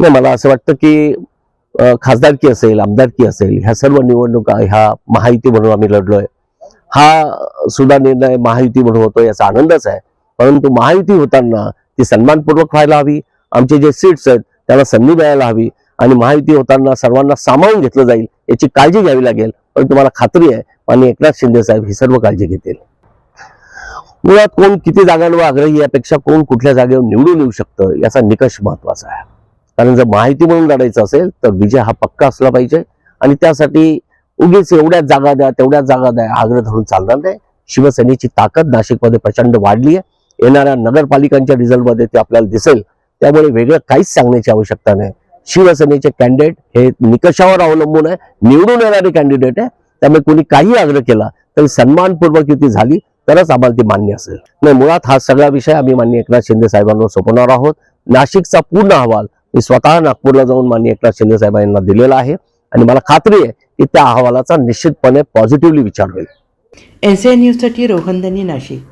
नाही मला असं वाटतं की खासदारकी असेल आमदारकी असेल ह्या सर्व निवडणुका ह्या महायुती म्हणून आम्ही लढलोय. हा सुद्धा निर्णय महायुती म्हणून होतो याचा आनंदच आहे. परंतु महायुती होताना ती सन्मानपूर्वक व्हायला हवी. आमचे जे सीट्स आहेत त्याला संधी मिळायला हवी. आणि महायुती होताना सर्वांना सामावून घेतलं जाईल याची काळजी घ्यावी लागेल. परंतु मला खात्री आहे आणि एकनाथ शिंदे साहेब ही सर्व काळजी घेतील. मुळात कोण किती जागांवर आग्रही यापेक्षा कोण कुठल्या जागेवर निवडून येऊ शकतं याचा निकष महत्त्वाचा आहे. कारण जर माहिती म्हणून लढायचं असेल तर विजय हा पक्का असला पाहिजे. आणि त्यासाठी उगीच एवढ्याच जागा द्या तेवढ्याच जागा द्या आग्रह धरून चालणार नाही. शिवसेनेची ताकद नाशिकमध्ये प्रचंड वाढली आहे. येणाऱ्या नगरपालिकांच्या रिझल्टमध्ये ते आपल्याला दिसेल. त्यामुळे वेगळं काहीच सांगण्याची आवश्यकता नाही. शिवसेनेचे कॅन्डिडेट हे निकषावर अवलंबून आहे. निवडून येणारे कॅन्डिडेट आहे. त्यामुळे कोणी काही आग्रह केला तरी सन्मानपूर्वक युती झाली तरच आम्हाला ती मान्य असेल. नाही मुळात हा सगळा विषय आम्ही मान्य एकनाथ शिंदे साहेबांवर सोपवणार आहोत. नाशिकचा पूर्ण अहवाल मी स्वतः नागपूरला जाऊन माननीय एकनाथ शिंदे साहेबांना दिलेला आहे. आणि मला खात्री आहे की त्या अहवालाचा निश्चितपणे पॉझिटिव्हली विचार होईल. एस ए न्यूजसाठी रोहनदनी नाशिक.